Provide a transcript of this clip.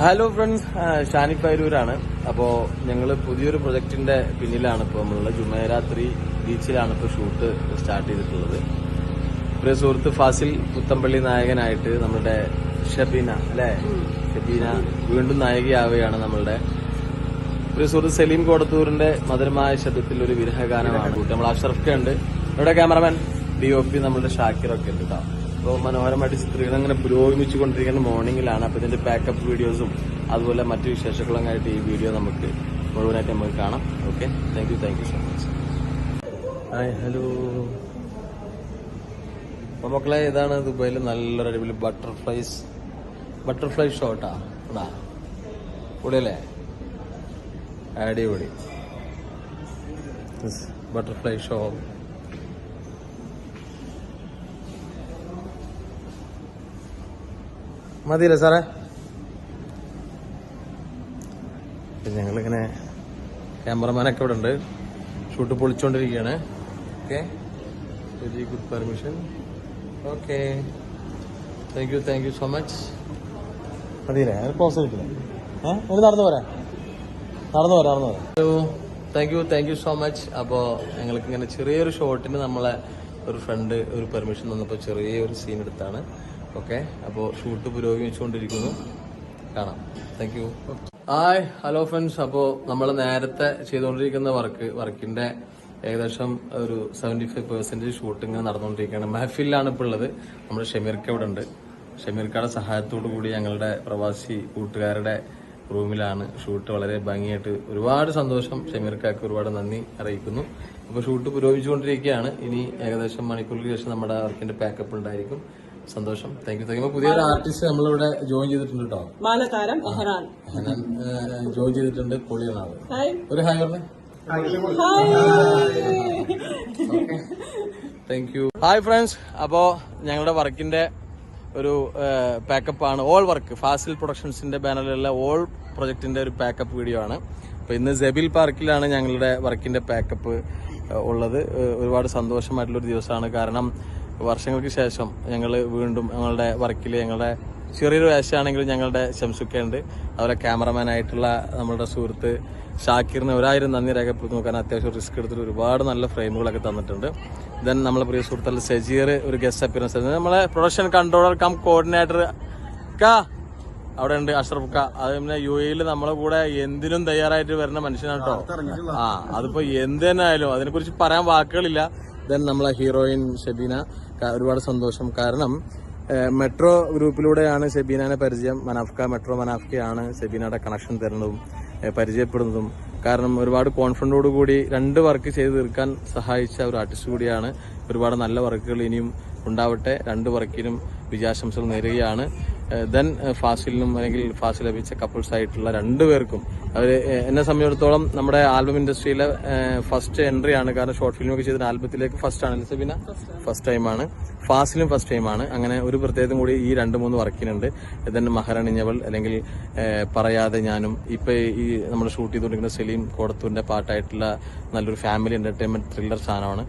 Hello friends ഷാനിക് പൈരൂരാണ് അപ്പോൾ ഞങ്ങൾ പുതിയൊരു പ്രൊജക്ടിന്റെ പിന്നിലാണ് ഇപ്പോൾ നമ്മളുള്ള ജുമേരാത്രി ബീച്ചിലാണ് ഇപ്പോൾ ഷൂട്ട് സ്റ്റാർട്ട് ചെയ്തിട്ടുള്ളത്. പ്രിയ സുഹൃത്ത് ഫാസിൽ പുത്തമ്പള്ളി നായകനായിട്ട് നമ്മുടെ ഷബീന അല്ലെ? ഷബീന വീണ്ടും നായികയാവുകയാണ് നമ്മളുടെ. പ്രിയ സുഹൃത്ത് സലീം കോടത്തൂരിന്റെ മധുരമായ ശബ്ദത്തിൽ ഒരു വിരഹഗാനമാണ് നമ്മൾ അഷറഫ് ഉണ്ട് ഇവിടെ ക്യാമറമാൻ ഡി ഒ പി നമ്മളുടെ ഷാക്കിറൊക്കെ ഉണ്ട് കേട്ടോ അപ്പോൾ മനോഹരമായിട്ട് ചിത്രീകരണം അങ്ങനെ പുരോഗമിച്ചുകൊണ്ടിരിക്കുന്ന മോർണിംഗിലാണ് അപ്പോൾ ഇതിന്റെ ബാക്കപ്പ് വീഡിയോസും അതുപോലെ മറ്റു വിശേഷങ്ങളും ആയിട്ട് ഈ വീഡിയോ നമുക്ക് മുഴുവനായിട്ട് നമുക്ക് കാണാം. Okay thank you thank you so much hi hello അപ്പോൾ മക്കളെ ഇതാണ് ദുബായിൽ നല്ലൊരു അടിപൊളി ബട്ടർഫ്ലൈസ് ബട്ടർഫ്ലൈ ഷോട്ടാ ഇടാ പൊളിയല്ലേ? അടിപൊളി. ബട്ടർഫ്ലൈ ഷോ മതിയല്ലേ സാറേ? ഞങ്ങളിങ്ങനെ ക്യാമറമാനൊക്കെ ഇവിടെ ഉണ്ട് shoot പൊളിച്ചുകൊണ്ടിരിക്കുകയാണ് okay. Very good permission okay. Thank you thank you so much മതിയല്ലേ? പോസ് ഏഹ് നടന്നു പോരാ? നടന്നു പോരാ നടന്നു പോരാ. Hello thank you thank you so much അപ്പോൾ ഞങ്ങൾക്ക് ഇങ്ങനെ ചെറിയൊരു ഷോട്ടിന് നമ്മളെ ഒരു ഫ്രണ്ട് ഒരു പെർമിഷൻ തന്നപ്പോൾ ചെറിയൊരു സീൻ എടുത്താണ്. ഓക്കെ? അപ്പോൾ ഷൂട്ട് പുരോഗമിച്ചുകൊണ്ടിരിക്കുന്നു കാണാം. Thank you hi hello friends അപ്പോൾ നമ്മൾ നേരത്തെ ചെയ്തുകൊണ്ടിരിക്കുന്ന വർക്ക് വർക്കിന്റെ ഏകദേശം ഒരു സെവന്റി ഫൈവ് പെർസെന്റേജ് ഷൂട്ടിങ് നടന്നുകൊണ്ടിരിക്കുകയാണ്. മെഹഫിലാണ് ഇപ്പോൾ ഉള്ളത്. നമ്മുടെ ഷമീർക്ക് ഇവിടെ ഉണ്ട്. ഷമീർക്കയുടെ സഹായത്തോടു കൂടി ഞങ്ങളുടെ പ്രവാസി കൂട്ടുകാരുടെ റൂമിലാണ് ഷൂട്ട് വളരെ ഭംഗിയായിട്ട് ഒരുപാട് സന്തോഷം ഷമീർക്കാക്ക് ഒരുപാട് നന്ദി അറിയിക്കുന്നു. അപ്പോൾ ഷൂട്ട് പുരോഗമിച്ചുകൊണ്ടിരിക്കുകയാണ്. ഇനി ഏകദേശം മണിക്കൂറിന് ശേഷം നമ്മുടെ വർക്കിന്റെ പാക്കപ്പ് ഉണ്ടായിരിക്കും. സന്തോഷം. താങ്ക് യു താങ്ക് യു പുതിയൊരു ആർട്ടിസ്റ്റ് നമ്മളിവിടെ ജോയിൻ ചെയ്തിട്ടുണ്ട് കേട്ടോ ബാലതാരം എഹ്റാൻ ജോയിൻ ചെയ്തിട്ടുണ്ട് പൊളിയാണ് ആൾ ഒരു ഹായ് പറഞ്ഞേ. താങ്ക് യു ഹായ് ഫ്രണ്ട്സ് അപ്പോ ഞങ്ങളുടെ വർക്കിന്റെ ഒരു പാക്കപ്പ് ആണ്. ഓൾ വർക്ക് ഫാസിൽ പ്രൊഡക്ഷൻസിന്റെ ബാനറിലുള്ള ഓൾ പ്രൊജക്ടിന്റെ ഒരു പാക്കപ്പ് വീഡിയോ ആണ്. അപ്പൊ ഇന്ന് ജബിൽ പാർക്കിലാണ് ഞങ്ങളുടെ വർക്കിന്റെ പാക്കപ്പ് ഉള്ളത്. ഒരുപാട് സന്തോഷമായിട്ടുള്ള ഒരു ദിവസമാണ്. കാരണം വർഷങ്ങൾക്ക് ശേഷം ഞങ്ങൾ വീണ്ടും ഞങ്ങളുടെ വർക്കിൽ ഞങ്ങളുടെ ചെറിയൊരു വേഷമാണെങ്കിലും ഞങ്ങളുടെ ശംസുക്കുണ്ട് അതുപോലെ ക്യാമറമാൻ ആയിട്ടുള്ള നമ്മളുടെ സുഹൃത്ത് ഷാക്കിറിന് ഒരായിരം നന്ദി രേഖപ്പെടുത്തുന്നു കാരണം അത്യാവശ്യം റിസ്ക് എടുത്തിട്ട് ഒരുപാട് നല്ല ഫ്രെയിമുകളൊക്കെ തന്നിട്ടുണ്ട്. ദെൻ നമ്മളെ പ്രിയ സുഹൃത്തുള്ള സജീർ ഒരു ഗസ്റ്റ് അപ്പിയറൻസ് നമ്മളെ പ്രൊഡക്ഷൻ കൺട്രോളർ കം കോർഡിനേറ്റർ കാ. അവിടെ ഉണ്ട് അഷ്റഫ് ക. അത് പിന്നെ യു എയിൽ നമ്മളെ കൂടെ എന്തിനും തയ്യാറായിട്ട് വരുന്ന മനുഷ്യനാണ് കേട്ടോ. ആ അതിപ്പോ എന്ത് തന്നെ ആയാലും അതിനെ കുറിച്ച് പറയാൻ വാക്കുകളില്ല. ദെൻ നമ്മളെ ഹീറോയിൻ ഷബീന. ഒരുപാട് സന്തോഷം. കാരണം മെട്രോ ഗ്രൂപ്പിലൂടെയാണ് സെബീനാനെ പരിചയം. മനാഫ്ക മെട്രോ മനാഫ്കയാണ് സെബീനയുടെ കണക്ഷൻ തരുന്നതും പരിചയപ്പെടുന്നതും. കാരണം ഒരുപാട് കോൺഫിഡന്റോട് കൂടി രണ്ട് വർക്ക് ചെയ്ത് തീർക്കാൻ സഹായിച്ച ഒരു ആർട്ടിസ്റ്റ് കൂടിയാണ്. ഒരുപാട് നല്ല വർക്കുകൾ ഇനിയും ഉണ്ടാവട്ടെ. രണ്ട് വർക്കിനും വിജയാശംസകൾ നേരുകയാണ്. ദെൻ ഫാസിലിനും അല്ലെങ്കിൽ ഫാസിൽ ലഭിച്ച കപ്പിൾസ് ആയിട്ടുള്ള രണ്ടു പേർക്കും അവർ എന്നെ സംബന്ധിച്ചിടത്തോളം നമ്മുടെ ആൽബം ഇൻഡസ്ട്രിയിലെ ഫസ്റ്റ് എൻട്രി ആണ്. കാരണം ഷോർട്ട് ഫിലിം ഒക്കെ ചെയ്ത ആൽബത്തിലേക്ക് ഫസ്റ്റ് ആണ്. പിന്നെ ഫസ്റ്റ് ടൈമാണ് ഫാസിലും ഫസ്റ്റ് ടൈമാണ് അങ്ങനെ ഒരു പ്രത്യേകം കൂടി ഈ രണ്ട് മൂന്ന് വർക്കിനുണ്ട് ദെൻ മഹരണിഞ്ഞവൾ അല്ലെങ്കിൽ പറയാതെ ഞാനും ഇപ്പൊ ഈ നമ്മൾ ഷൂട്ട് ചെയ്തുകൊണ്ടിരിക്കുന്ന സലീം കോടത്തൂരിന്റെ പാട്ടായിട്ടുള്ള നല്ലൊരു ഫാമിലി എന്റർടൈൻമെന്റ് ത്രില്ലർ സാധനമാണ്.